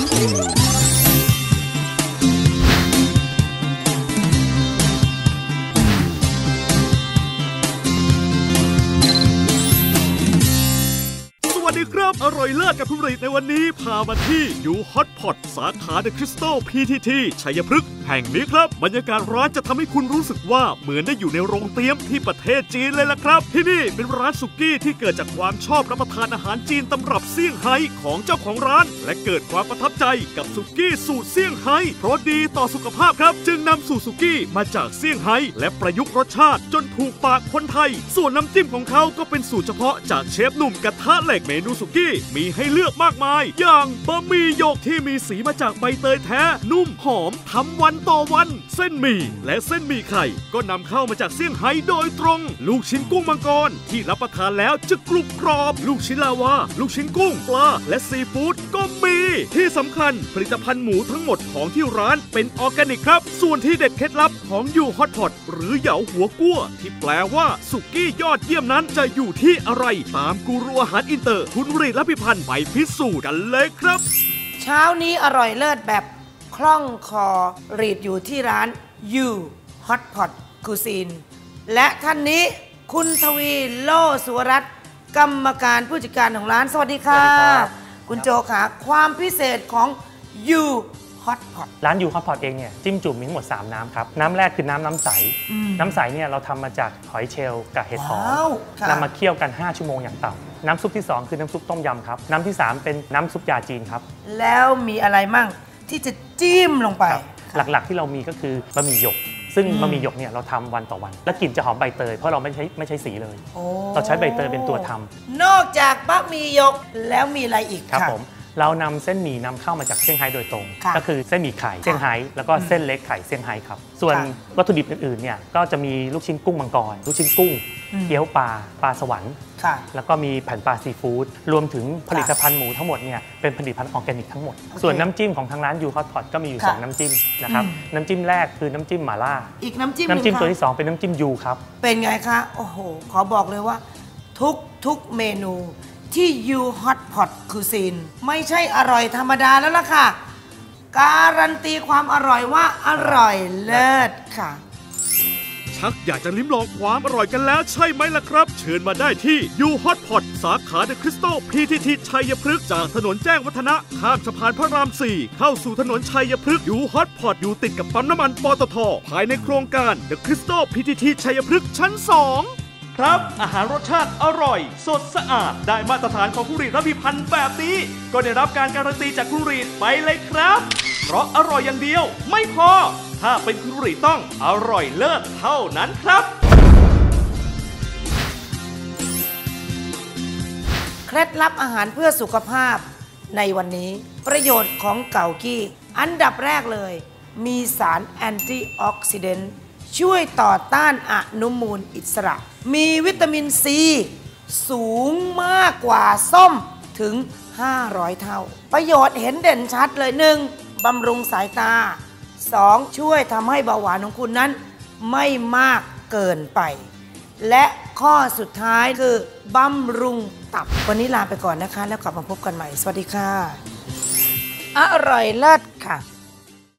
สวัสดีครับ อร่อยเลิศกับคุณรีในวันนี้ พามาที่ยูฮอตพอตสาขาเดอะคริสตัลพีทีทีชัยพฤกษ์แห่งนี้ครับ บรรยากาศร้านจะทำให้คุณรู้สึกว่าเหมือนได้อยู่ในโรงเตรียมที่ประเทศจีนเลยล่ะครับ ที่นี่เป็นร้านสุกี้ที่เกิดจากความชอบรับประทานอาหารจีนตำรับเซี่ยงไฮ้ของเจ้าของร้าน และเกิดความประทับใจกับสุกี้สูตรเซี่ยงไฮ้เพราะดีต่อสุขภาพครับ จึงนำสูตรสุกี้มาจากเซี่ยงไฮ้และประยุกต์รสชาติจนถูกปากคนไทย ส่วนน้ำจิ้มของเขาก็เป็นสูตรเฉพาะจากเชฟหนุ่มกระทะเหล็กเมนูสุกี้มีให้เลือกมากมาย อย่างบะหมี่หยกที่มีสีมาจากใบเตยแท้ นุ่มหอมทำวันต่อวัน เส้นหมี่และเส้นหมี่ไข่ ก็นำเข้ามาจากเซี่ยงไฮ้โดยตรง ลูกชิ้นกุ้งมังกร ที่รับประทานแล้วจะกรุบกรอบ ลูกชิ้นลาวา ลูกชิ้นกุ้งปลาและซีฟู้ดก็มี ที่สำคัญผลิตภัณฑ์หมูทั้งหมดของที่ร้านเป็นออร์แกนิกครับ ส่วนที่เด็ดเคล็ดลับของยูฮอตพอตหรือเหยาหัวกั้ว ที่แปลว่าสุกี้ยอดเยี่ยมนั้นจะอยู่ที่อะไร ตามกูรูอาหารอินเตอร์ คุณรีและพิพันธ์ไปพิสูจน์กันเลยครับ เช้านี้อร่อยเลิศแบบ คล่องคอรีดอยู่ที่ร้าน You Hot Pot Cuisine และท่านนี้คุณทวีโลสุวรัตน์กรรมการผู้จัดการของร้านสวัสดีค่ะ สวัสดีครับ คุณโจค่ะความพิเศษของ You Hot Pot ร้านยูฮอตพอตเองเนี่ยจิ้มจุ่มมีทั้งหมด 3 น้ำครับ น้ำแรกคือน้ำน้ำใส อืมน้ำใสเนี่ยเราทำมาจากหอยเชลล์กับเห็ดหอว้าวมค่ะ นำมาเคี่ยวกัน 5 ชั่วโมงอย่างต่ำน้ำซุปที่ 2 คือน้ำซุปต้มยำครับ น้ำที่ 3 เป็นน้ำซุปยาจีนครับ แล้วมีอะไรมั่ง ที่จะจิ้มลงไปครับหลักๆที่เรามีก็คือบะหมี่หยก ซึ่งบะหมี่หยกเนี่ยเราทำวันต่อวัน และกลิ่นจะหอมใบเตยเพราะเราไม่ใช้ไม่ใช้สีเลยโอ้เราใช้ใบเตยเป็นตัวทำนอกจากบะหมี่หยกแล้วมีอะไรอีกครับค่ะผม เรานำเส้นหมี่นำเข้ามาจากเซี่ยงไฮ้โดยตรงค่ะก็คือเส้นหมี่ไข่เซี่ยงไฮ้แล้วก็เส้นเล็กไข่เซี่ยงไฮ้ครับ ส่วนค่ะวัตถุดิบอื่นๆเนี่ยก็จะมีลูกชิ้นกุ้งมังกร ลูกชิ้นกุ้งอืมเกี๊ยวปลาปลาสวรรค์ค่ะแล้วก็มีแผ่นปลาซีฟู้ดรวมถึงผลิตภัณฑ์หมูทั้งหมดเนี่ยเป็นผลิตภัณฑ์ออร์แกนิกทั้งหมดโอเคส่วนน้ำจิ้มของทางร้านยูฮอตพอตก็มีอยู่ค่ะสองน้ำจิ้มนะครับอืมน้ำจิ้มแรกคือน้ำจิ้มหม่าล่า อีกน้ำจิ้มหน้ำจิ้มงตัวค่ะที่สองเป็นน้ำจิ้มยูครับเป็นไงคะโอ้โหขอบอกเลยว่า ทุกทุกเมนู ที่ You Hot Pot Cuisine ไม่ใช่อร่อยธรรมดาแล้วล่ะค่ะ การันตีความอร่อยว่าอร่อยเลิศค่ะ ชักอยากจะลิ้มลองความอร่อยกันแล้วใช่ไหมล่ะครับ เชิญมาได้ที่ยูฮอตพอตสาขาเดอะคริสตัลพีทีทีชัยพฤกษ์จากถนนแจ้งวัฒนะ ข้ามสะพานพระราม 4 เข้าสู่ถนนชัยพฤกษ์ยูฮอตพอตอยู่ติดกับปั๊มน้ำมันปตทภายในโครงการเดอะคริสตัลพีทีทีชัยพฤกษ์ชั้น 2 ครับ อาหารรสชาติอร่อย สดสะอาด ได้มาตรฐานของคุรีรับพิพันธ์แบบนี้ ก็ได้รับการการันตีจากคุรีไปเลยครับ เพราะอร่อยอย่างเดียวไม่พอ ถ้าเป็นคุรีต้องอร่อยเลิศเท่านั้นครับเคล็ดลับอาหารเพื่อสุขภาพในวันนี้ประโยชน์ของเกากี้ อันดับแรกเลย มีสารแอนตี้ออกซิเดนต์ ช่วยต่อต้านอนุมูลอิสระ มีวิตามินซี สูงมากกว่าส้มถึง 500 เท่า ประโยชน์เห็นเด่นชัดเลยหนึ่งบำรุงสายตา 2. ช่วยทำให้เบาหวานของคุณนั้น ไม่มากเกินไป และข้อสุดท้ายคือบำรุงตับ วันนี้ลาไปก่อนนะคะ แล้วกลับมาพบกันใหม่ สวัสดีค่ะ อร่อยเลิศค่ะ